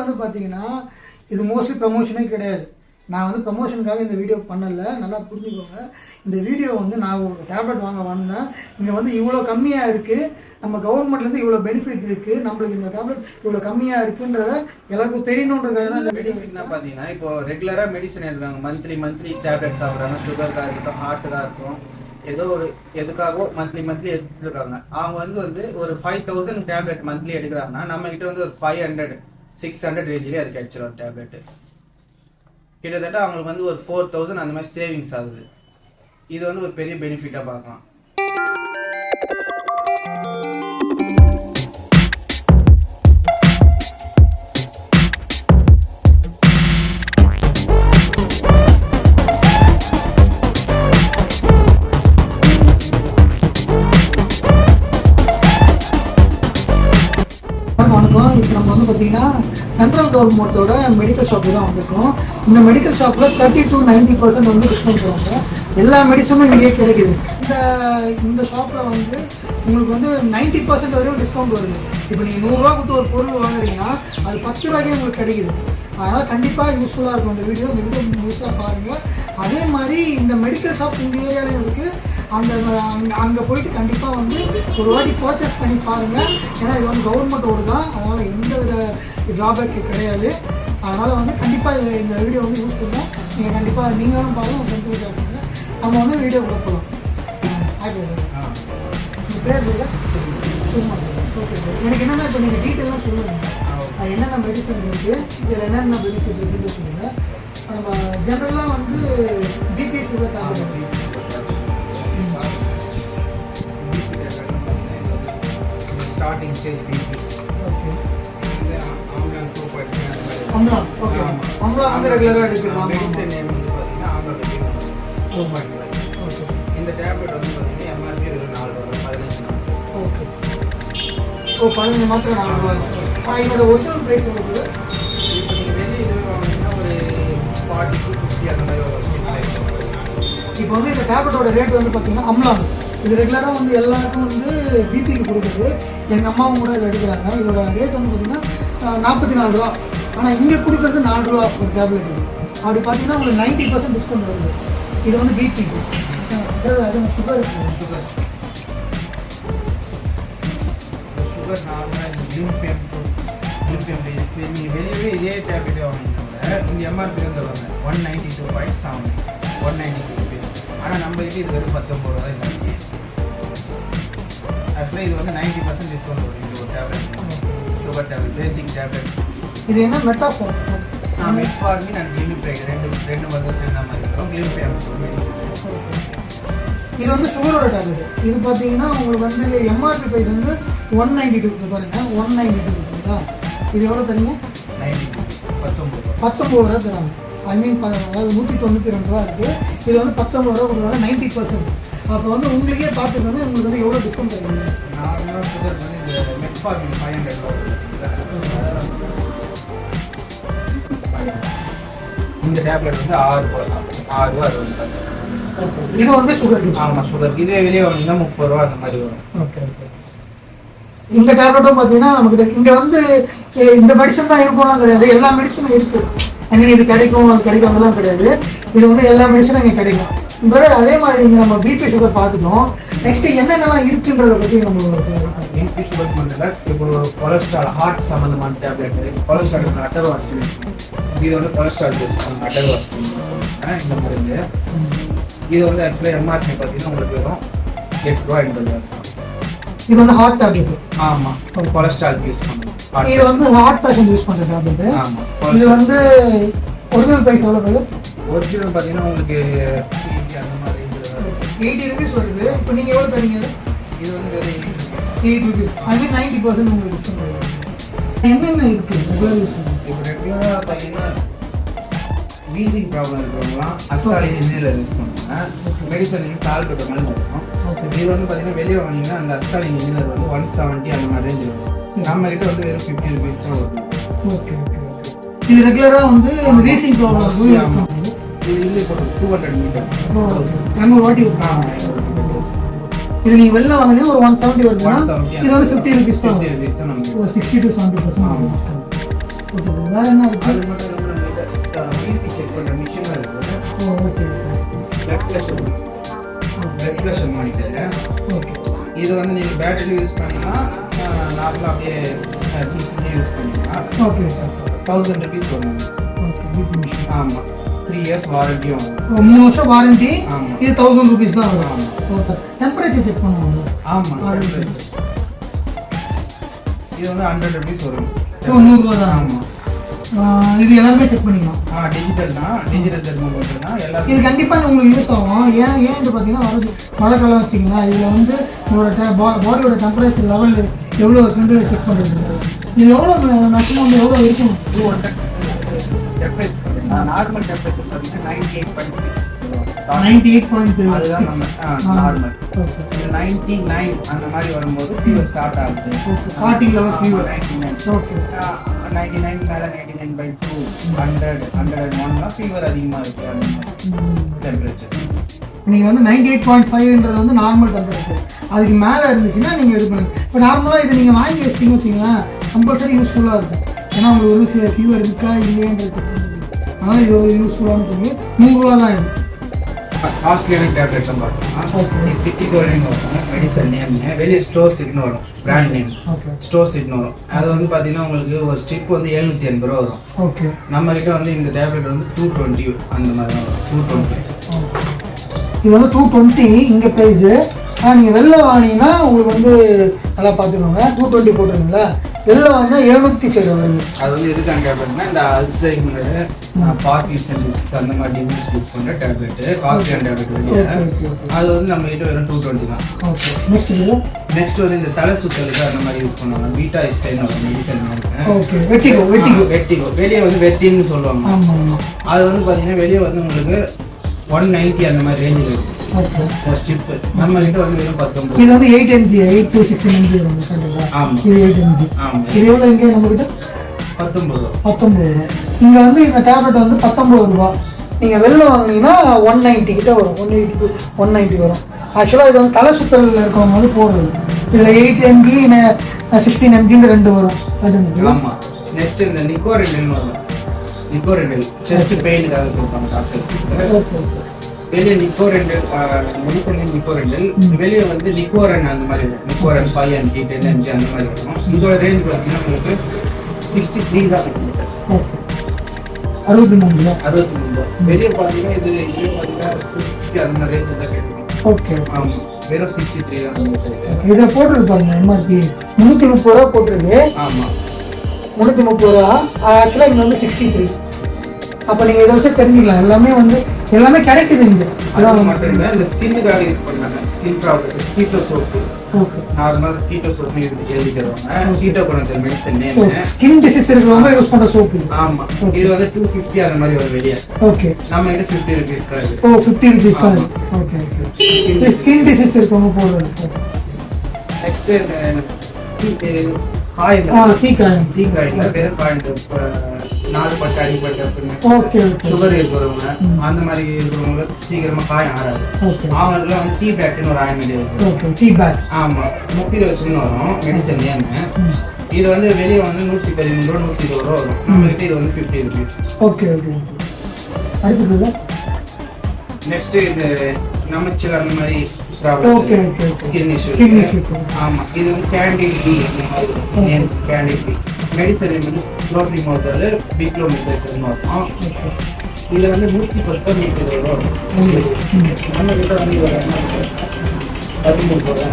வந்து பார்த்தீங்கன்னா இது மோஸ்ட்லி ப்ரமோஷனே கிடையாது. நான் வந்து ப்ரமோஷனுக்காக இந்த வீடியோ பண்ணலை. நல்லா புரிஞ்சுக்கோங்க. இந்த வீடியோ வந்து நான் ஒரு டேப்லெட் வாங்க வந்தேன். இங்கே வந்து இவ்வளோ கம்மியாக இருக்குது நம்ம கவர்மெண்ட்லேருந்து இவ்வளோ பெனிஃபிட் இருக்குது நம்மளுக்கு இந்த டேப்லெட் இவ்வளோ கம்மியாக இருக்குன்றத எல்லாருக்கும் தெரியணுன்றதுக்காக தான் இந்த வீடியோ பெனிஃபிட்னா பார்த்தீங்கன்னா இப்போ ரெகுலராக மெடிசன் எடுக்கிறாங்க. மந்த்லி மந்த்லி டேப்லெட் சாப்பிட்றாங்க. சுகருக்காக இருக்கட்டும் ஹார்ட்டுக்காக இருக்கும் ஏதோ ஒரு எதுக்காகவோ மந்த்லி மந்த்லி எடுத்துருக்காங்க. அவங்க வந்து வந்து ஒரு ஃபைவ் தௌசண்ட் டேப்லெட் மந்த்லி எடுக்கிறாங்கன்னா நம்ம கிட்ட வந்து ஒரு ஃபைவ் ஹண்ட்ரட் சிக்ஸ் ஹண்ட்ரட் ரேஞ்சிலே அது கிடைச்சிடும் டேப்லெட்டு கிட்டத்தட்ட அவங்களுக்கு வந்து ஒரு ஃபோர் தௌசண்ட் அந்த மாதிரி சேவிங்ஸ் ஆகுது. இது வந்து ஒரு பெரிய பெனிஃபிட்டாக பார்க்கலாம். பார்த்தீங்கன்னா சென்ட்ரல் கவர்மெண்ட்டோட மெடிக்கல் ஷாப்பு தான் வந்திருக்கும். இந்த மெடிக்கல் ஷாப்பில் தேர்ட்டி டு நைன்டி பர்சன்ட் வந்து டிஸ்கவுண்ட் வாங்க எல்லா மெடிசனும் இங்கேயே கிடைக்குது. இந்த இந்த ஷாப்பில் வந்து உங்களுக்கு வந்து நைன்டி பர்சன்ட் வரையும் டிஸ்கவுண்ட் வருது. இப்போ நீங்கள் நூறுரூவா கொடுத்து ஒரு பொருள் வாங்குறீங்கன்னா அது பத்து ரூபாய்க்கே உங்களுக்கு கிடைக்குது. அதனால் கண்டிப்பாக யூஸ்ஃபுல்லாக இருக்கும் இந்த வீடியோ இந்த வீடியோ முழுசாக பாருங்கள் அதே மாதிரி இந்த மெடிக்கல் ஷாப் இந்த ஏரியாலையும் இருக்குது அந்த அங்கே அங்கே போயிட்டு கண்டிப்பாக வந்து ஒரு வாட்டி பர்ச்சேஸ் பண்ணி பாருங்கள் ஏன்னா இது வந்து கவர்மெண்ட்டோடு தான் அதனால் எந்த வித ட்ராபேக் கிடையாது. அதனால் வந்து கண்டிப்பாக இந்த வீடியோ வந்து யூஸ் பண்ணுவோம் நீங்கள் கண்டிப்பாக நீங்களும் பாருங்கள் உங்கள் ஃப்ரெண்ட்ஸ் பாருங்கள் நம்ம வந்து வீடியோ கொடுக்கலாம் உங்கள் பேர் இல்லை ஓகே எனக்கு என்னென்ன இப்போ நீங்கள் டீட்டெயிலாக சொல்லுங்கள் அது என்னென்ன மெடிசன் இருக்குது இதில் என்னென்ன பெனிஃபிட் இருக்குன்னு சொல்லுங்கள் நம்ம ஜென்ரலாக வந்து BP sugar tablet starting stage BP amla okay அம்லா வந்து ரெகுலராக எடுக்கலாம் மெடிசன் நேம் வந்து பார்த்தீங்கன்னா பாயிண்ட் ஓகே இந்த டேப்லெட் வந்து பார்த்தீங்கன்னா எம்ஆர்பி வெறும் நாலு ரூபா பதினஞ்சு ஓகே ஓ பதினஞ்சு மாத்திரம் நாலு ரூபாய் ஆ இதோட ஒரிஜினல் ப்ரைஸ் எவ்வளவு இப்போ நீங்கள் வெளியே இது வாங்கினீங்கன்னா ஒரு ஃபார்ட்டி டூ ஃபிஃப்டி அந்த மாதிரி ஒரு இப்போ வந்து இந்த டேப்லெட்டோட ரேட் வந்து பார்த்தீங்கன்னா அம்லான் இது ரெகுலராக வந்து எல்லாருக்கும் வந்து பிபிக்கு கொடுக்குறது எங்கள் அம்மாவும் கூட இதை எடுக்கிறாங்க. இதோட ரேட் வந்து பார்த்தீங்கன்னா நாற்பத்தி நாலு ரூபா. ஆனால் இங்கே கொடுக்குறது நாலு ரூபா ஒரு டேப்லெட் இது. அப்படி பார்த்தீங்கன்னா உங்களுக்கு நைன்ட்டி பர்சன்ட் டிஸ்கவுண்ட் வருது. இது வந்து பிபிக்கு சுகர் சுகர் சுகர் நார்மலாக லிம்பியம் லிம்பியம் இப்போ நீங்கள் வெளியவே இதே டேப்லெட்டே வாங்கினோட இந்த எம்ஆர்பி தான் தருவாங்க. One ninety two point seven one ninety two rupees ஆனால் நம்ம கிட்ட இது வெறும் பத்தொம்பது ரூபா தான் இல்லை ஆக்சுவலாக இது வந்து நைன்ட்டி பர்சன்ட் டிஸ்கவுண்ட் வரும் இந்த ஒரு tablet sugar tablet basic tablet இது என்ன? மெட்டாஃபோன் மெட்ஃபார்மின் அண்ட் கிளிமிப்ரைட் ரெண்டு ரெண்டு வந்து சேர்ந்த மாதிரி இருக்கும் மெடிசன் இது வந்து சுகரோட டேப்லெட் இது பார்த்தீங்கன்னா உங்களுக்கு வந்து எம்ஆர்பி ப்ரைஸ் வந்து ஒன் நைன்டி டூ பாருங்க. ஒன் நைன்டி டூ இருக்குங்களா? இது எவ்வளோ தருங்க? பத்தொம்பது பத்தொம்பது ரூபா தராங்க. ஐ மீன் அதாவது நூற்றி தொண்ணூற்றி ரெண்டு ரூபா இருக்குது இது வந்து பத்தொம்பது ரூபா கொடுக்குறாங்க நைன்ட்டி பர்சன்ட் அப்போ வந்து உங்களுக்கே பார்த்துக்கோங்க உங்களுக்கு வந்து எவ்வளோ டிஸ்கவுண்ட் தருவீங்க? நார்மலாக சுகர் வந்து இந்த மெட்ஃபார்மின் ஃபைவ் ஹண்ட்ரட் இந்த டேப்லெட் வந்து ஆறு ரூபா ஆறு ரூபா அறுபது காசு இது வந்து சுகர் ஆமாம் சுகர் இதே வெளியே வாங்கினா முப்பது ரூபா அந்த மாதிரி வரும். ஓகே ஓகே இந்த டேப்லெட்டும் பார்த்தீங்கன்னா நமக்கு இங்கே வந்து இந்த மெடிசன் தான் இருக்கும்லாம் கிடையாது. எல்லா மெடிசனும் இருக்கு. ஐ மீன் இது கிடைக்கும் அது கிடைக்காதெல்லாம் கிடையாது. இது வந்து எல்லா மெடிசனும் இங்கே கிடைக்கும். பிரதர் அதே மாதிரி இங்கே நம்ம பிபி சுகர் பார்த்துட்டோம். நெக்ஸ்ட் என்னென்னலாம் இருக்குன்றத பற்றி நம்ம என்பி சுகர் மட்டும் இப்போ கொலஸ்ட்ரால் ஹார்ட் சம்மந்தமான டேப்லெட் கொலஸ்ட்ரால் அட்டர் வாஸ்டின் இது வந்து கொலஸ்ட்ரால் அட்டர் வாஸ்டின் இந்த மருந்து இது வந்து ஆக்சுவலாக எம்ஆர்பி பார்த்தீங்கன்னா உங்களுக்கு வரும் எட்டு ரூபா எண்பது காசு இது வந்து ஹார்ட் டேப்லெட் ஆமாம் கொலஸ்ட்ரால் யூஸ் பண்ணுவோம் இது வந்து ஹார்ட் பேஷண்ட் யூஸ் பண்ணுற டேப்லெட் ஆமாம் இது வந்து ஒரிஜினல் ப்ரைஸ் எவ்வளோ பேர் ஒரிஜினல் பார்த்தீங்கன்னா உங்களுக்கு 80 அந்த மாதிரி எயிட்டி ருபீஸ் வருது இப்போ நீங்கள் எவ்வளோ தரீங்க eight rupees mean ninety percent உங்களுக்கு டிஸ்கவுண்ட் என்னென்ன இருக்குது ரெகுலர் யூஸ் இப்போ ரெகுலராக பார்த்தீங்கன்னா வீசிங் ப்ராப்ளம் இருக்கிறவங்களாம் அஸ்டாலின் இன்ஹேலர் யூஸ் பண்ணுவாங்க. மெடிசன் சால்பெட்ட மாதிரி இருக்கும். இது வந்து பார்த்தீங்கன்னா வெளியே வாங்கினீங்கன்னா அந்த அஸ்டாலின் இன்ஹேலர் வந்து ஒன் செவன்ட்டி அந்த மாதிரி ரேஞ்சில் வரும். நம்ம கிட்ட வந்து வெறும் ஃபிஃப்டி ருபீஸ் தான் வருது ஓகே ஓகே இது ரெகுலராக வந்து இந்த ரேசிங் ப்ராப்ளம். இது இல்லை டூ ஹண்ட்ரட் மீட்டர் இரநூறு வாட்டி. இது நீங்கள் வெளில வாங்கினீங்க ஒரு ஒன் செவன்ட்டி வருதுன்னா இது வந்து ஃபிஃப்டி ருபீஸ் தான் ஒரு sixty to seventy. Percent okay வேற என்ன இருக்கு? அது மட்டும் இல்லாமல் செக் பண்ணுற மிஷினும் இருக்குது ஓ okay blood pressure blood pressure monitor okay இது வந்து நீங்கள் பேட்டரி யூஸ் பண்ணிங்கன்னா நார்மலாக அப்படியே யூஸ் பண்ணிங்கன்னா ஓகே தௌசண்ட் ருபீஸ் வரும். ஆமாம் த்ரீ இயர்ஸ் வரும் மூணு வருஷம் வாரண்டி. இது தௌசண்ட் ருபீஸ் தான் வரும். ஓகே டெம்பரேச்சர் செக் பண்ணுவாங்க ஆமாம் இது வந்து ஹண்ட்ரட் ருபீஸ் வரும். நூறுரூவா தான். ஆமாம் இது எல்லாருமே செக் பண்ணிக்கலாம். ஆ டிஜிட்டல் தான். டிஜிட்டல் தெர்மோமீட்டர் தான். இது கண்டிப்பாக உங்களுக்கு யூஸ் ஆகும். ஏன் ஏன்னு பார்த்தீங்கன்னா வரது மழை காலம் வச்சிங்களா இதில் வந்து உங்களோட பாடியோட டெம்பரேச்சர் லெவல் எவ்வளோ இருக்குன்னு செக் பண்ணுறது இது எவ்வளோ மேக்ஸிமம் எவ்வளோ இருக்கும் டூ ஹண்ட்ரட் நார்மல் டெம்பரேச்சர் பார்த்தீங்கன்னா ninety eight point ninety eight point அதுதான் நம்ம நார்மல் நைன்டி நைன் அந்த மாதிரி வரும்போது ஃபீவர் ஸ்டார்ட் ஆகுது. Starting level fever. Ninety nine ninety nine மேலே ninety nine by two hundred hundred and ஒன்லாம் fever அதிகமாக இருக்குது அந்த மாதிரி டெம்பரேச்சர் நீங்கள் வந்து நைன்டி எயிட் பாயிண்ட் ஃபைவ்ன்றது வந்து நார்மல் டெம்பரேச்சர் அதுக்கு மேலே இருந்துச்சுன்னா நீங்கள் இது பண்ணுங்க. இப்போ நார்மலாக இது நீங்கள் வாங்கி வச்சிட்டீங்க வச்சிங்களேன் கம்பல்சரி யூஸ்ஃபுல்லாக இருக்கும். ஏன்னா உங்களுக்கு வந்து ஃபீவர் இருக்கா இல்லையன்றது அதனால் இது ஒரு யூஸ்ஃபுல்லான திங்கு நூறுரூவா தான் இது காஸ்ட்லியான டேப்லெட் தான் பார்த்தோம்னா Okay. சிட்டி கோரிங் வரும் மெடிசன் நேம் வெளியே ஸ்டோர் சிட்னு வரும். பிராண்ட் நேம் ஓகே ஸ்டோர் சிட்னு வரும். அது வந்து பார்த்தீங்கன்னா உங்களுக்கு ஒரு ஸ்ட்ரிப் வந்து எழுநூற்றி எண்பது ரூபா வரும். ஓகே நம்ம கிட்ட வந்து இந்த டேப்லெட் வந்து டூ டுவெண்ட்டி அந்த மாதிரி தான் வரும். டூ டுவெண்ட்டி இது வந்து டூ டுவெண்ட்டி இங்கே ப்ரைஸு ஆனால் நீங்கள் வெளில வாங்கினீங்கன்னா உங்களுக்கு வந்து நல்லா பார்த்துக்கோங்க. டூ டுவெண்ட்டி போட்டுருங்களா வெளில வாங்கினா எழுநூற்றி வருது அது வந்து எதுக்கான டேப்லெட்னா இந்த அல்சைமர் பார்க்கின்சன் டிசீஸ் அந்த மாதிரி டிசீஸ் யூஸ் பண்ணுற டேப்லெட் காஸ்ட்லியான டேப்லெட் வெளியே அது வந்து நம்ம கிட்ட வெறும் டூ டுவெண்ட்டி தான். ஓகே நெக்ஸ்ட் இது நெக்ஸ்ட் வந்து இந்த தலை சுத்தலுக்கு அந்த மாதிரி யூஸ் பண்ணுவாங்க. பீட்டா ஸ்டைன் ஒரு medicine okay vertigo vertigo vertigo வெளியே வந்து வெட்டின்னு சொல்லுவாங்க. அது வந்து பார்த்தீங்கன்னா வெளியே வந்து உங்களுக்கு ஒன் நைன்ட்டி அந்த மாதிரி ரேஞ்சில் ஸ்ட்ரிப்பு நம்ம கிட்ட வந்து வெறும் பத்தொம்பது இது வந்து eight MB eight to sixteen MB வரும் ஆமாம் இது எயிட் எம்பி ஆமாம் இது எவ்வளோ இங்கே நம்மக்கிட்ட பத்தொம்பது ரூபா பத்தொம்பது ரூபா இங்கே வந்து இந்த டேப்லெட் வந்து பத்தொம்பது ரூபா நீங்கள் வெளில வாங்குனீங்கன்னா ஒன் நைன்ட்டி கிட்டே வரும் ஒன் எயிட்டி ஒன் நைன்ட்டி வரும் ஆக்சுவலாக இது வந்து தலை சுத்தலில் இருக்கவங்க வந்து போடுறது இதில் எயிட் எம்பி சிக்ஸ்டீன் எம்பின்னு ரெண்டு வரும் அது ஆமாம் நெக்ஸ்ட் இந்த நிக்கோரெண்டல் வரும் நிக்கோரெண்டல் செஸ்ட் பெயினுக்காக கொடுப்பாங்க டாக்டர் வெளியே நிக்கோரெண்டல் மெடிசன் நிக்கோரெண்டல் வெளியே வந்து நிக்கோரன் அந்த மாதிரி இருக்கும் நிக்கோரன் ஃபைவ் எம்ஜி டென் எம்ஜி அந்த மாதிரி இருக்கும் இதோட ரேஞ்ச் பார்த்தீங்கன்னா உங்களுக்கு சிக்ஸ்டி த்ரீ தான் அறுபத்தி மூணு அறுபத்தி மூணு வெளியே பார்த்தீங்கன்னா இது இது பார்த்தீங்கன்னா 60 அந்த மாதிரி ரேஞ்ச் தான் கிடைக்கும் ஓகே. ஆமாம் வெறும் சிக்ஸ்டி த்ரீ தான் இதில் போட்டிருக்கு பாருங்க எம்ஆர்பி முந்நூற்றி முப்பது ரூபா போட்டிருக்கு. ஆமாம் முந்நூற்றி முப்பது ரூபா. ஆக்சுவலாக இங்கே வந்து சிக்ஸ்டி த்ரீ அப்போ நீங்கள் இதை வச்சு தெரிஞ்சுக்கலாம். எல்லாமே வந்து எல்லாமே கிடைக்குது இங்கே. மட்டும் இல்லை இந்த ஸ்கின்னுக்காக யூஸ் பண்ணுறாங்க ஸ்கின் ப்ராப்ளம் கீட்டோ சோப்பு நார்மலாக கீட்டோ சோப்பு எழுதி எழுதி தருவாங்க கீட்டோ குணத்தில் மெடிசன் நேமு ஸ்கின் டிசீஸ் இருக்கிறவங்க யூஸ் பண்ணுற சோப்பு ஆமாம் இது வந்து டூ ஃபிஃப்டி அந்த மாதிரி வரும் வெளியே. ஓகே நம்ம கிட்ட ஃபிஃப்டி ருபீஸ் தான் இருக்கு ஓ ஃபிஃப்டி ருபீஸ் தான் ஓகே ஓகே ஸ்கின் டிசீஸ் இருக்கவங்க போடுறது. நெக்ஸ்ட் இந்த தீக்காயம். காய்கள் வெறும் இப்போ நாலு பட்டு அடிப்பட்டு அப்படின்னு. சுகர் இருக்கிறவங்க அந்த மாதிரி இருக்கிறவங்களுக்கு சீக்கிரமா காயம் ஆறாது. அவங்களுக்குலாம் வந்து டீ பேக்னு ஒரு ஆயின்மெண்ட் இருக்கு. டீ பேக் ஆமா. முப்பிரோஸ்னு வரும். மெடிசன் நேமு இது வந்து வெளியே வந்து நூற்றி பதிமூணு ரூபா நூற்றி இருபது ரூபா வரும். நம்ம கிட்ட இது வந்து ஃபிஃப்டி ருபீஸ் ஓகே ஓகே அடுத்தது நெக்ஸ்ட் இது நமச்சல் அந்த மாதிரி ஓகே ஓகே ஸ்கின் இஷ்யூ இது வந்து கேண்டிட் டி அந்த மாதிரி கேண்டிட் டி மெடிசன் வந்து மோத்தல் பிக்லோ மெடிசன் வரும் ஓகே இதுல வந்து நூற்றி பத்து ரூபா வரும். நம்ம கிட்ட வந்து ஒரு பதிமூணு ரூபா.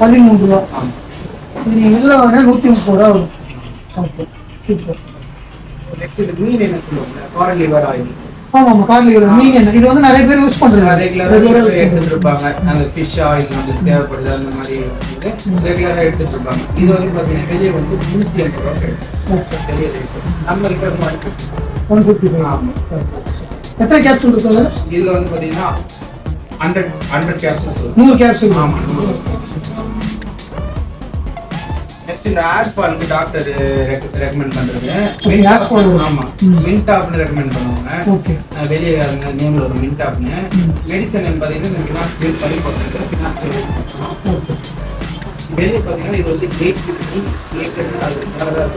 பதிமூணு ரூபா. ஆமா இது வெளில வாங்கினா நூற்றி முப்பது ரூபா வரும். நெக்ஸ்ட் மீன் என்ன சொல்லுவாங்க? காரன் லிவர் ஆயில் ஆமாம் ஆமாம் கார்லியோட மீன் என்ன இது வந்து நிறைய பேர் யூஸ் பண்ணுறது ரெகுலராக எடுத்துட்டு இருப்பாங்க. அந்த ஃபிஷ் ஆயில் நம்மளுக்கு தேவைப்படுது அந்த மாதிரி வந்து ரெகுலராக எடுத்துட்டு இருப்பாங்க. இது வந்து பார்த்தீங்கன்னா வெளியே வந்து நூற்றி எண்பது ரூபா கிடைக்கும் பெரிய ரேட் நம்ம கிட்ட வந்து ஒன் ஃபிஃப்டி ஆமா. எத்தனை கேப்சூல் இருக்கு அதில் இதுல வந்து பாத்தீங்கன்னா ஹண்ட்ரட் ஹண்ட்ரட் கேப்சூல்ஸ் நூறு கேப்சூல் ஆமா இந்த ஏர் ஃபாலுக்கு டாக்டர் ரெக்கமெண்ட் பண்றது fall வரும். ஆமா. ம். மின்டாப்னு ரெக்கமெண்ட் பண்ணுவாங்க. ஓகே. வெளியே அந்த நேம்ல ஒரு மின்டாப்னு ம். மெடிசன் பாத்தீங்கன்னா இந்த ஃபினாஸ் பில் பண்ணி போட்டுருக்கு வெளியே பார்த்தீங்கன்னா இது வந்து ஹண்ட்ரட் அது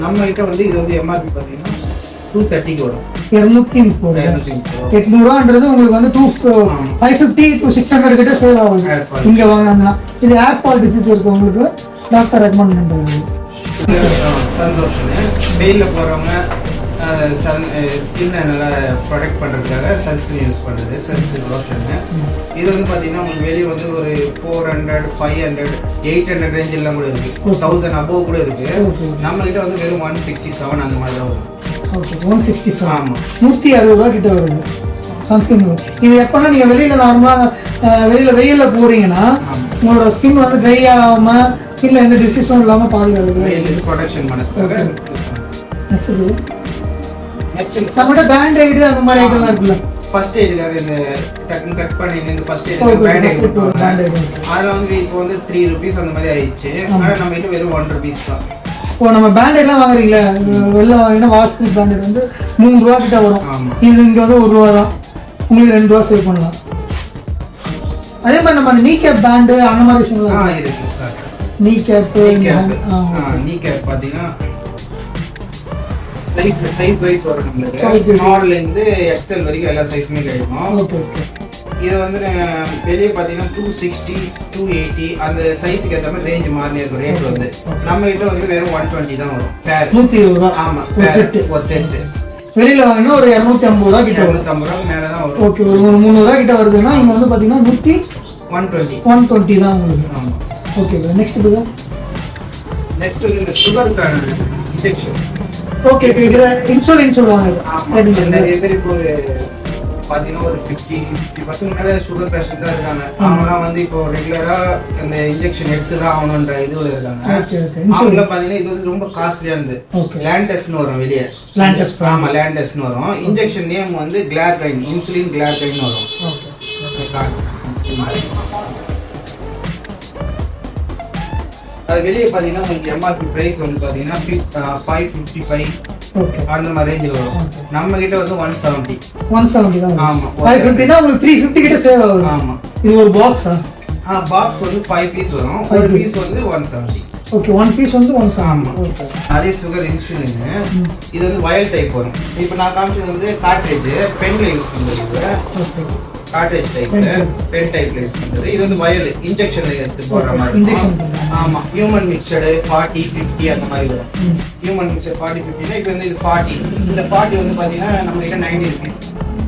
நம்ம கிட்ட வந்து இது வந்து எம்ஆர்பி பார்த்தீங்கன்னா டூ தேர்ட்டிக்கு வரும். இரநூத்தி முப்பது. எட்நூறுவான்றது உங்களுக்கு வந்து two five fifty to six hundred கிட்ட சேவ் fall. இங்கே வாங்கினா இது ஏர் ஃபால் டிசீஸ் இருக்கு உங்களுக்கு. டாக்டர் ரெக்கமெண்ட் பண்ணுறது சந்தோஷம் வெயிலில் போகிறவங்க சன் ஸ்கின்னை நல்லா ப்ரொடெக்ட் பண்ணுறதுக்காக சன்ஸ்கிரீன் யூஸ் பண்ணுறது சன்ஸ்கிரீன் லோஷனு இது வந்து பார்த்தீங்கன்னா உங்களுக்கு வெளியே வந்து ஒரு four hundred five hundred eight hundred range எல்லாம் கூட இருக்குது. தௌசண்ட் அபோவ் கூட இருக்குது Okay. நம்ம கிட்ட வந்து வெறும் ஒன் சிக்ஸ்டி செவன் அந்த மாதிரி தான் வரும். ஓகே ஒன் சிக்ஸ்டி செவன் ஆமாம் நூற்றி அறுபது ரூபா கிட்ட வருது சன்ஸ்கிரீன் இது எப்போனா நீங்கள் வெளியில் நார்மலாக வெளியில் வெயிலில் போகிறீங்கன்னா. உங்களோட ஸ்கின் வந்து ட்ரை ஆகாமல் இல்லை எந்த டிசீஸும் இல்லாமல் பாதுகாக்குது ப்ரொடெக்ஷன் நெக்ஸ்ட் நெக்ஸ்ட் நம்மகிட்ட பேண்ட் ஐடு அந்த மாதிரி ஐட்டம்லாம் இருக்குல்ல? ஃபர்ஸ்ட் எய்டுக்காக இந்த டக்குன்னு கட் பண்ணி இந்த ஃபர்ஸ்ட் எய்டு பேண்ட் aid. அதில் வந்து இப்போ வந்து த்ரீ ருபீஸ் அந்த மாதிரி ஆயிடுச்சு. ஆனால் நம்ம கிட்ட வெறும் ஒன் ருபீஸ் தான். இப்போ நம்ம பேண்டேட்லாம் வாங்குறீங்களே? வெளில வாங்கினா வாஷ் ப்ரூஃப் பேண்டேட் வந்து மூணு ரூபா கிட்ட வரும். இது இங்கே வந்து ஒரு ரூபா தான். உங்களுக்கு ரெண்டு ரூபா சேவ் பண்ணலாம். அதே மாதிரி நம்ம அந்த நீ கேப் பேண்டு அந்த மாதிரி விஷயங்கள் இருக்கு. நீ கேப்பு நீ கேப் நீ கேப் பார்த்தீங்கன்னா சைஸ் சைஸ் வைஸ் வரும் நம்மளுக்கு. இருக்கு. ஸ்மால்ல இருந்து எக்ஸல் வரைக்கும் எல்லா சைஸுமே கிடைக்கும். ஓகே ஓகே இது வந்து வெளியே பார்த்தீங்கன்னா டூ சிக்ஸ்டி டூ எயிட்டி அந்த சைஸுக்கு ஏற்ற மாதிரி ரேஞ்ச் மாறி இருக்கும். ரேட் வந்து. நம்ம கிட்ட வந்து வெறும் ஒன் டுவெண்ட்டி தான் வரும். பேர் நூற்றி இருபது ரூபா. ஆமா ஒரு செட்டு ஒரு செட்டு வெளியில் வாங்கினா ஒரு இரநூத்தி ஐம்பது ரூபா கிட்ட வரும். இரநூத்தம்பது ரூபா மேலே தான் வரும். ஓகே ஒரு ஒரு முந்நூறுரூவா கிட்ட வருதுன்னா இங்கே வந்து பார்த்தீங்கன்னா நூற்றி ஒன் டுவெண்ட்டி ஒன் டுவெண்ட்டி தான் உங்களுக்கு. ஆமாம் ஓகே நெக்ஸ்ட் நெக்ஸ்ட் இந்த சுகருக்கான இன்ஜெக்ஷன் ஓகே இதில் இன்சுலின் சொல்லுவாங்க. நிறைய பேர் இப்போ பார்த்தீங்கன்னா ஒரு ஃபிஃப்டி சிக்ஸ்டி பர்சன்ட் மேலே சுகர் பேஷண்ட் தான் இருக்காங்க. அவங்களாம் வந்து இப்போ ரெகுலராக அந்த இன்ஜெக்ஷன் எடுத்து தான் ஆகணுன்ற இதுவில் இருக்காங்க. அவங்களாம் பார்த்தீங்கன்னா இது வந்து ரொம்ப காஸ்ட்லியானது Okay. லேண்டஸ்ட்னு வரும் வெளியே. ஆமா லேண்டஸ்ட்னு வரும். இன்ஜெக்ஷன் நேம் வந்து கிளார்கைன் இன்சுலின் கிளார்கைன் வரும். அது வெளியே பார்த்தீங்கன்னா உங்களுக்கு எம்ஆர்பி ப்ரைஸ் வந்து பார்த்தீங்கன்னா ஃபைவ் ஃபிஃப்டி ஃபைவ் அந்த மாதிரி ரேஞ்சில் வரும். நம்ம கிட்ட வந்து ஒன் செவன்ட்டி ஒன் செவன்ட்டி தான் ஆமா. ஃபைவ் ஃபிஃப்டினா உங்களுக்கு த்ரீ ஃபிஃப்டி கிட்ட சேவ் ஆகுது. ஆமா. இது ஒரு பாக்ஸா ஆ? பாக்ஸ் வந்து ஃபைவ் பீஸ் வரும். ஒரு. பீஸ் வந்து one seventy okay one piece வந்து ஒன் ஆமா. செவன்ட்டி ஓகே அதே சுகர் இன்சுலின் இது வந்து வயல் டைப் வரும். இப்போ நான் காமிச்சது வந்து கார்ட்ரேஜ் பென்ல யூஸ் பண்ணுறது okay cartridge type Pen type. Pen டைப்ல யூஸ் இது வந்து வயல் இன்ஜெக்ஷன்ல எடுத்து போடுற மாதிரி. பண்றாங்க. ஆமா. ஹியூமன் மிக்சடு ஃபார்ட்டி ஃபிஃப்டி அந்த மாதிரி வரும். ஹியூமன் மிக்சர் ஃபார்ட்டி ஃபிஃப்டினா இப்போ வந்து இது ஃபார்ட்டி இந்த ஃபார்ட்டி வந்து பார்த்தீங்கன்னா நம்ம கிட்ட நைன்டி ருபீஸ்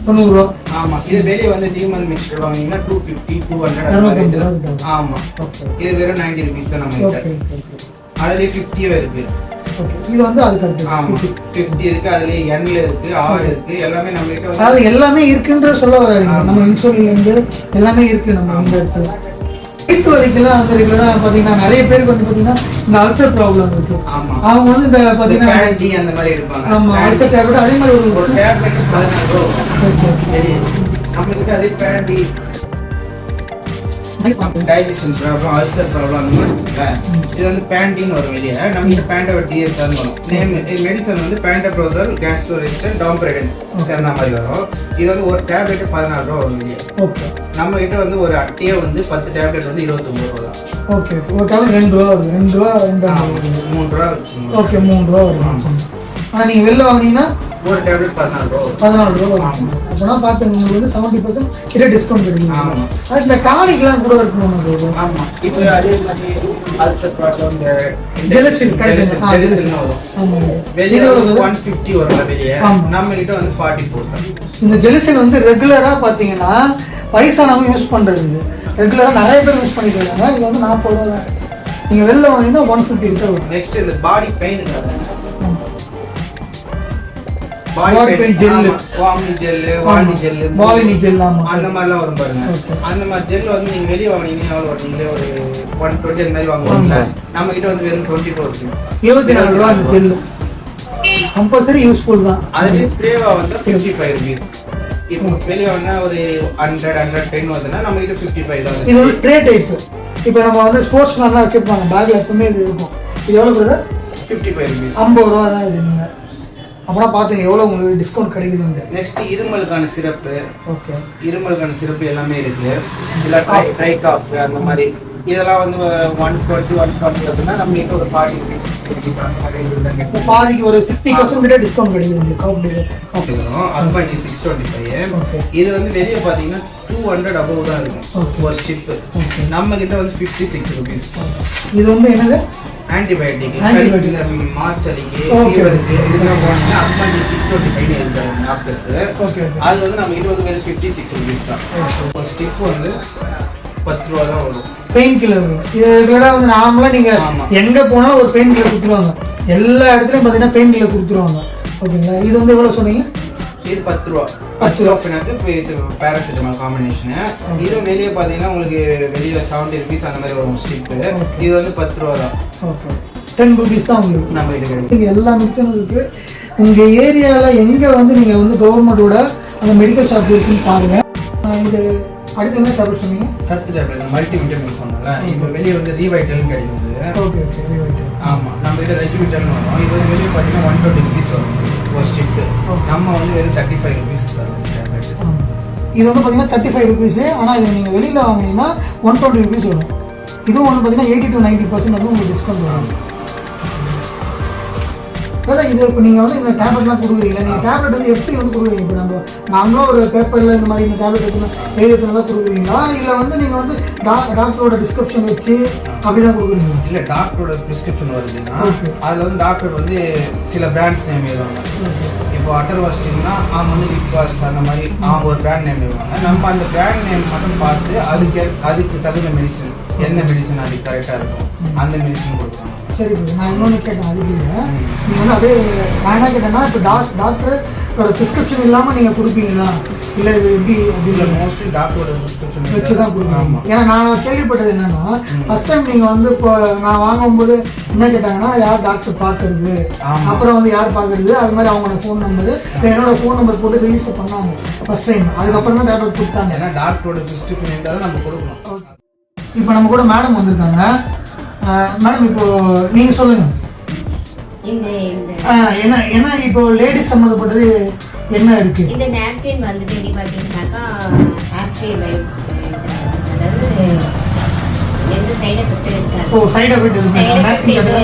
தொண்ணூறுரூவா ஆமா. இது வெளியே வந்து ஹியூமன் மிக்சர் வாங்கினீங்கன்னா டூ ஃபிஃப்டி டூ ஹண்ட்ரட் அந்த மாதிரி இது. வெறும் நைன்டி ருபீஸ் தான் நம்ம ஓகே கிட்ட ஓகே அதுலயே ஃபிஃப்டியும் இருக்கு. ஓகே இது வந்து அதுக்கு அடுத்து ஃபிஃப்டி இருக்கு அதுலயே எண்ல இருக்கு ஆறு இருக்கு எல்லாமே நம்ம கிட்ட அதாவது எல்லாமே இருக்குன்ற சொல்ல வராங்க ஆமா. நம்ம இன்சுலின்ல இருந்து எல்லாமே இருக்கு நம்ம இந்த இடத்துல. வயிற்று வலிக்கெல்லாம் வந்து ரெகுலராக பார்த்தீங்கன்னா நிறைய பேருக்கு வந்து பார்த்தீங்கன்னா இந்த அல்சர் ப்ராப்ளம் இருக்கு. அவங்க வந்து இந்த பார்த்தீங்கன்னா அந்த மாதிரி எடுப்பாங்க. ஆமா Panty. அல்சர் டேப்லெட் அதே மாதிரி ஒரு டேப்லெட் பதினஞ்சு ரூபா ஓகே சரி. நம்ம கிட்ட அதே பேண்டி டைஜஷன் ப்ராப்ளம் அல்சர் ப்ராப்ளம் அந்த மாதிரி இருக்குல்ல? இது வந்து பேண்டின்னு வரும் வெளியே நம்ம கிட்ட பேண்டோ டிஎஸ்ஆர் வரும் நேம் மெடிசன் வந்து பேண்டப்ரோசல் கேஸ்ட்ரோரெசிஸ்டன் டாம்பரேடன் சேர்ந்த மாதிரி வரும். இது வந்து ஒரு டேப்லெட் பதினாறு ரூபா வரும் வெளியே ஓகே நம்ம கிட்ட வந்து ஒரு அட்டையே வந்து பத்து டேப்லெட் வந்து இருபத்தொம்பது ரூபா தான். ஓகே ஒரு டேப்லெட் ரெண்டு ரூபா வருது. ரெண்டு ரூபா ரெண்டு மூணு ரூபா வச்சுக்கோங்க. ஓகே மூணு ரூபா வருது. ஆனால் நீங்கள் வெளில வாங்கினீங்கன்னா ஒரு டேப்லெட் பதினாறு ரூபா வரும். பதினாலு ரூபா வரும். அப்போனா பார்த்துங்க உங்களுக்கு வந்து செவன்ட்டி பர்சன்ட் கிட்ட டிஸ்கவுண்ட் கிடைக்கும் ஆமா. அது இந்த காணிக்கெலாம் கூட இருக்கணும் உங்களுக்கு ஆமா. இப்போ அதே மாதிரி அல்சர் ப்ராப்ளம் இந்த. ஆ, ஜெலிசின் வரும் ஆமாம் வெளியே ஒன் ஃபிஃப்டி வரும்ல வெளியே. நம்ம கிட்ட வந்து ஃபார்ட்டி ஃபோர் இந்த ஜெலிசின் வந்து ரெகுலராக பார்த்தீங்கன்னா வயசானவங்க யூஸ் பண்ணுறது இது. ரெகுலராக நிறைய பேர் யூஸ் பண்ணிட்டு இருக்காங்க. இது வந்து நாற்பது ரூபா தான். நீங்கள் வெளில வாங்கினீங்கன்னா ஒன் ஃபிஃப்டி கிட்ட வரும். நெக்ஸ்ட் இந்த பாடி பெயின் Pain gel. வாமி ஜெல் வாணி ஜெல் வாலினி ஜெல் அந்த மாதிரிலாம் வரும் பாருங்க. அந்த மாதிரி ஜெல் வந்து நீங்க வெளியே வாங்கினீங்கன்னா எவ்வளோ வாங்குவீங்களே ஒரு ஒன் டுவெண்ட்டி அந்த மாதிரி வாங்குவாங்க. நம்ம கிட்ட வந்து வெறும் டுவெண்ட்டி ஃபோர் இருபத்தி நாலு ரூபா அந்த ஜெல் கம்பல்சரி யூஸ்ஃபுல் தான். அதுவே ஸ்ப்ரேவா வந்து ஃபிஃப்டி ஃபைவ் ருபீஸ் இப்போ வெளியே வாங்கினா ஒரு ஹண்ட்ரட் ஹண்ட்ரட் டென் வருதுன்னா நம்ம கிட்ட ஃபிஃப்டி ஃபைவ் தான் இது ஒரு ஸ்ப்ரே டைப்பு இப்போ நம்ம வந்து ஸ்போர்ட்ஸ் மேன்லாம் வச்சுருப்பாங்க. பேக்கில் எப்பவுமே இது இருக்கும். இது எவ்வளோ பிரதர் ஃபிஃப்டி ஃபைவ் ருபீஸ் ஐம்பது ரூபா தான் இது நீங்கள் அப்புறம் பார்த்துங்க எவ்வளோ உங்களுக்கு டிஸ்கவுண்ட் கிடைக்குதுங்க நெக்ஸ்ட் இருமலுக்கான சிறப்பு. ஓகே. இருமலுக்கான சிறப்பு எல்லாமே இருக்கு. இல்ல ட்ரை காஃப் அந்த மாதிரி. இதெல்லாம் வந்து ஒன் டுவெண்ட்டி ஒன் டுவெண்ட்டி அப்படின்னா நம்ம இப்போ ஒரு ஃபார்ட்டி இப்போ பாதிக்கு ஒரு சிக்ஸ்டி பர்சன்ட் கிட்ட டிஸ்கவுண்ட் கிடைக்குது வரும் அது சிக்ஸ் டுவெண்ட்டி ஃபைவ். இது வந்து வெளியே பார்த்தீங்கன்னா டூ ஹண்ட்ரட் அபவ் தான் இருக்கும். ஒரு ஸ்டிப்பு. நம்ம கிட்ட வந்து ஃபிஃப்டி சிக்ஸ் ருபீஸ் இது வந்து என்னது? ஆன்டிபயோட்டிக். இந்த மார்ச் அடிக்கு. ஃபீவருக்கு இதுக்கெல்லாம் போனீங்கன்னா அது மாதிரி சிக்ஸ் டுவெண்ட்டி ஃபைவ் எழுதுறாங்க டாக்டர்ஸ் ஓகே அது வந்து நம்ம கிட்ட வந்து வெறும் ஃபிஃப்டி சிக்ஸ் ருபீஸ் தான் ஒரு ஸ்டிப் வந்து பத்து ரூபா தான் வரும். பெயின் கில்லர் இது ரெகுலராக வந்து நார்மலாக நீங்கள். எங்கே போனாலும் ஒரு பெயின் கில்லர் கொடுத்துருவாங்க. எல்லா இடத்துலையும் பார்த்தீங்கன்னா பெயின் கில்லர் கொடுத்துருவாங்க. ஓகேங்களா இது வந்து எவ்வளோ சொன்னீங்க? இது பத்து ரூபா. பத்து ரூபா ஃபினாக்கு இப்போ இது பேராசிட்டமால் காம்பினேஷனு இதுவும் வெளியே பார்த்தீங்கன்னா உங்களுக்கு வெளியே செவன்ட்டி ருபீஸ் அந்த மாதிரி வரும் ஸ்டிப்பு இது வந்து பத்து ரூபா தான். ஓகே டென் ருபீஸ் தான் உங்களுக்கு. நம்ம இது கிடைக்கும். எல்லா மெடிசனும் இருக்குது உங்கள் ஏரியாவில் எங்கே வந்து நீங்கள் வந்து கவர்மெண்ட்டோட அந்த மெடிக்கல் ஷாப் இருக்குன்னு பாருங்கள் இது அடுத்து என்ன டேப்லெட் சொன்னீங்க? சத்து டேப்லெட் மல்டி விட்டமின் சொன்னல இப்போ வெளியே வந்து ரீவைட்டல்னு கிடைக்கும் ஓகே ஓகே ரிவைட்டல் ஆமாம் நம்ம கிட்ட ரெஜிமிட்டல்னு வரும். இது வந்து வெளியே பார்த்தீங்கன்னா ஒன் டுவெண்ட்டி ருபீஸ் வரும். ஒரு ஸ்டிப்பு நம்ம வந்து வெறும் தேர்ட்டி ஃபைவ் ருபீஸ் தரும் டேப்லெட் இது வந்து பார்த்தீங்கன்னா தேர்ட்டி ஃபைவ் ருபீஸு ஆனால் இது நீங்கள் வெளியில் வாங்கினீங்கன்னா ஒன் டுவெண்ட்டி ருபீஸ் வரும். இதுவும் வந்து பார்த்தீங்கன்னா எயிட்டி டு நைன்ட்டி பர்சன்ட் வந்து உங்களுக்கு டிஸ்கவுண்ட் வரும். அதான் இது இப்போ நீங்கள் வந்து இந்த டேப்லெட்லாம் கொடுக்குறீங்களா நீங்கள் டேப்லெட் வந்து எப்படி வந்து கொடுக்குறீங்க? இப்போ நம்ம நார்மலாக ஒரு பேப்பரில் இந்த மாதிரி இந்த டேப்லெட் எடுத்துனா எழுதி தான் கொடுக்குறீங்களா? இல்லை வந்து நீங்கள் வந்து டா டாக்டரோட டிஸ்கிரிப்ஷன் வச்சு அப்படி தான் கொடுக்குறீங்களா? இல்ல டாக்டரோட பிரிஸ்கிரிப்ஷன் வருதுன்னா. அதுல வந்து டாக்டர் வந்து சில பிராண்ட்ஸ் நேம் எழுதுவாங்க. இப்போ அட்டர் வாஸ்டிங்னா அவங்க வந்து விக்வாஸ் அந்த மாதிரி அவங்க ஒரு பிராண்ட் நேம் எழுதுவாங்க. நம்ம அந்த பிராண்ட் நேம் மட்டும் பார்த்து அதுக்கு அதுக்கு தகுந்த மெடிசன் என்ன மெடிசன் அதுக்கு கரெக்டாக இருக்கும் அந்த மெடிசன் கொடுக்குறாங்க சரி நான் இன்னொன்று கேட்டேன் அதுக்கு இல்லை. நீங்கள் வந்து அதே நான் என்ன கேட்டேன்னா இப்போ டாக் டாக்டரோட ப்ரிஸ்கிரிப்ஷன் இல்லாமல் நீங்கள் கொடுப்பீங்களா? இல்லை இது எப்படி அப்படி இல்ல இல்லை மோஸ்ட்லி டாக்டரோட பிரிஸ்கிரிப்ஷன் வச்சு தான் கொடுக்குறீங்க ஆமா. ஏன்னா நான் கேள்விப்பட்டது என்னன்னா ஃபர்ஸ்ட் டைம் நீங்கள் வந்து இப்போ நான் வாங்கும்போது என்ன கேட்டாங்கன்னா யார் டாக்டர் பார்க்கறது. அப்புறம் வந்து யார் பார்க்கறது அது மாதிரி அவங்களோட ஃபோன் நம்பரு என்னோட ஃபோன் நம்பர் போட்டு ரெஜிஸ்டர் பண்ணாங்க ஃபர்ஸ்ட் டைம் அதுக்கப்புறம் தான் டேப்லெட் கொடுத்தாங்க. ஏன்னா டாக்டரோட பிரிஸ்கிரிப்ஷன் இருந்தால் நம்ம கொடுக்கணும். இப்போ நம்ம கூட மேடம் வந்திருக்காங்க. மேடம் இப்போ இந்த இந்த. என்ன ஏன்னா இப்போ லேடிஸ் சம்மந்தப்பட்டது என்ன இருக்கு? இந்த நாப்கின் வந்துட்டு எப்படி பார்த்தீங்கன்னாக்கா ஆக்சிவ் அதாவது எந்த சைடு எஃபெக்டும் இருக்காது. ஓ சைடு எஃபெக்ட்.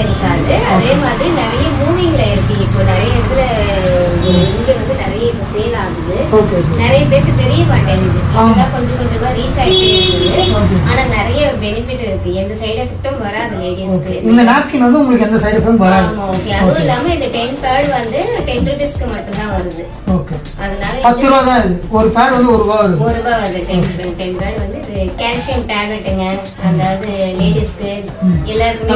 இருக்காது. அதே மாதிரி நிறைய மூவிங்ல இருக்கு. இப்போ நிறைய இடத்துல இங்க வந்து நிறைய இப்போ சேல் ஆகுது. நிறைய பேருக்கு தெரிய மாட்டேங்குது. கொஞ்சம் கொஞ்சமா ரீச் Okay. ஆனா நிறைய பெனிஃபிட் இருக்கு. எந்த சைடு எஃபெக்டும் வராது ஓகே லேடிஸ்க்கு இந்த நாப்கின் வந்து உங்களுக்கு எந்த சைடு எஃபெக்ட் வராது. ஆமா ஓகே அதுவும் இல்லாம இந்த டென் பேட் வந்து டென் ருபீஸ்க்கு மட்டும்தான் வருது. ஓகே அதனால பத்து ரூபா தான் இது. ஒரு பேட் வந்து ஒரு ரூபா வருது. ஒரு ரூபாய் வருது. டென் டென் பேட் வந்து கால்சியம் டேப்லெட்டுங்க அதாவது லேடிஸ்க்கு எல்லாருக்குமே.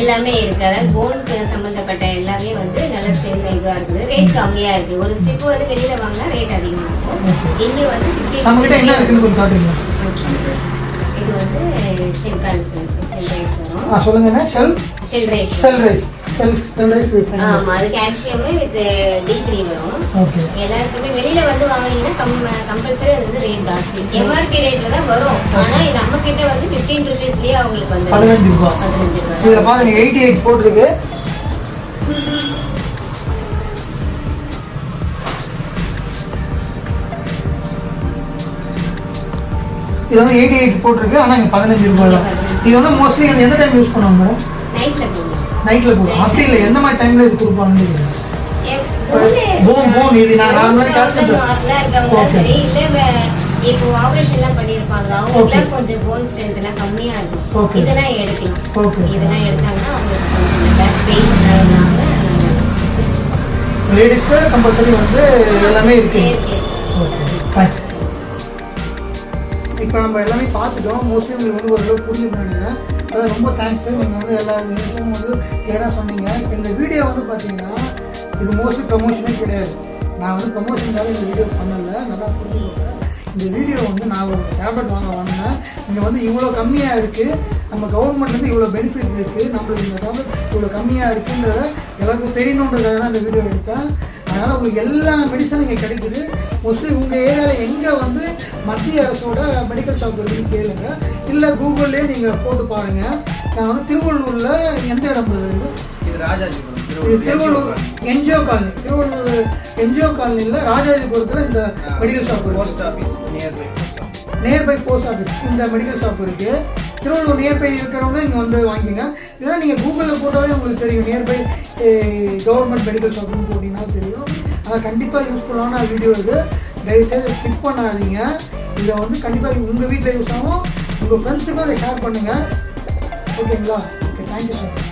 எல்லாமே இருக்கு. அதாவது போனுக்கு சம்பந்தப்பட்ட எல்லாமே வந்து நல்ல ஸ்ட்ரென்த் இதுவா இருக்குது. ரேட் கம்மியா இருக்கு. ஒரு ஸ்டிப் வந்து வெளியில வாங்கினா ரேட் அதிகமா இருக்கும். இங்க வந்து நம்ம கிட்ட என்ன 50 இருக்குன்னு கொஞ்சம் காட்டுங்க இது வந்து ஷெல் கால்ஸ் ஷெல் ரைஸ் வரும். சொல்லுங்க செல் ரைஸ் செல் செல் ரைஸ் ஆமா அது கால்சியம் வித் டி த்ரீ வரும். ஓகே எல்லாருக்குமே வெளியில வந்து வாங்குனீங்கன்னா கம் கம்பல்சரி அது வந்து ரேட் ஜாஸ்தி. எம்ஆர்பி ரேட்ல தான் வரும். ஆனா இது நம்ம கிட்ட வந்து பிப்டீன் ருபீஸ்லயே அவங்களுக்கு வந்து பதினஞ்சு ரூபா. பதினஞ்சு ரூபாய் இதில் பாருங்க எயிட்டி எயிட் போட்டிருக்கு. இது வந்து எயிட்டி எயிட் போட்டிருக்கு ஆனால் இங்கே பதினஞ்சு ரூபாய் தான். இது வந்து மோஸ்ட்லி எந்த டைம் யூஸ் பண்ணுவாங்க மேடம் நைட்ல போடலாம் நைட்டில் போடும் அப்படி இல்லை எந்த மாதிரி டைமில் இது கொடுப்பாங்கன்னு இது நான் வே- இப்போ ஆபரேஷன் எல்லாம் பண்ணிருப்பாங்க Okay. அவங்களுக்கு கொஞ்சம் போன் ஸ்ட்ரென்த் எல்லாம் கம்மியா இருக்கும். இதெல்லாம் எடுக்கலாம். Okay. இதெல்லாம் எடுத்தாங்கன்னா அவங்களுக்கு கொஞ்சம் பேக் பெயின் இல்லாம லேடிஸ்க்கு கம்பல்சரி வந்து எல்லாமே இருக்கு. இருக்கு. ஓகே தேங்க்ஸ் இப்போ நம்ம எல்லாமே பார்த்துட்டோம். மோஸ்ட்லி உங்களுக்கு வந்து ஓரளவு புரியும் நினைக்கிறேன். அதான் ரொம்ப தேங்க்ஸ் நீங்கள் வந்து எல்லா விஷயமும் வந்து கிளியராக சொன்னீங்க. இந்த வீடியோ வந்து பார்த்தீங்கன்னா இது மோஸ்ட்லி ப்ரமோஷனே கிடையாது. நான் வந்து ப்ரமோஷனுக்காக இந்த வீடியோ பண்ணலை. நல்லா புரிஞ்சுக்கோங்க. இந்த வீடியோ வந்து நான் ஒரு டேப்லெட் வாங்க வந்தேன். இங்கே வந்து இவ்வளோ கம்மியாக இருக்குது நம்ம கவர்மெண்ட்லேருந்து இவ்வளோ பெனிஃபிட் இருக்குது நம்மளுக்கு இந்த டேப்லெட் இவ்வளோ கம்மியாக இருக்குன்றத எல்லாருக்கும் தெரியணுன்றதுக்காக தான் இந்த வீடியோ எடுத்தேன். அதனால் உங்களுக்கு எல்லா மெடிசனும் இங்கே கிடைக்குது. மோஸ்ட்லி உங்கள் ஏரியாவில் எங்கே வந்து மத்திய அரசோட மெடிக்கல் ஷாப் இருக்குன்னு கேளுங்க. இல்லை கூகுள்லேயே நீங்கள் போட்டு பாருங்கள் நான் வந்து திருவள்ளூரில் எந்த இடம் இது இது ராஜாஜிபுரம் இது Tiruvallur NGO colony. Tiruvallur NGO காலனியில் ராஜாஜிபுரத்தில் இந்த medical shop post office nearby nearby post office இந்த மெடிக்கல் ஷாப் இருக்கு. திருவள்ளூர் நியர்பை இருக்கிறவங்க இங்கே வந்து வாங்கிக்கோங்க. இல்லைன்னா நீங்கள் கூகுளில் போட்டாவே உங்களுக்கு தெரியும். நியர்பை கவர்மெண்ட் மெடிக்கல் ஷாப்னு போட்டிங்கன்னா தெரியும். ஆனால் கண்டிப்பாக யூஸ்ஃபுல்லான வீடியோ இது. தயவுசெய்து ஸ்கிப் பண்ணாதீங்க. இதை வந்து கண்டிப்பாக உங்கள் வீட்டில் யூஸ் ஆகும். உங்கள் ஃப்ரெண்ட்ஸுக்கும் அதை ஷேர் பண்ணுங்கள் ஓகேங்களா ஓகே தேங்க்யூ சார்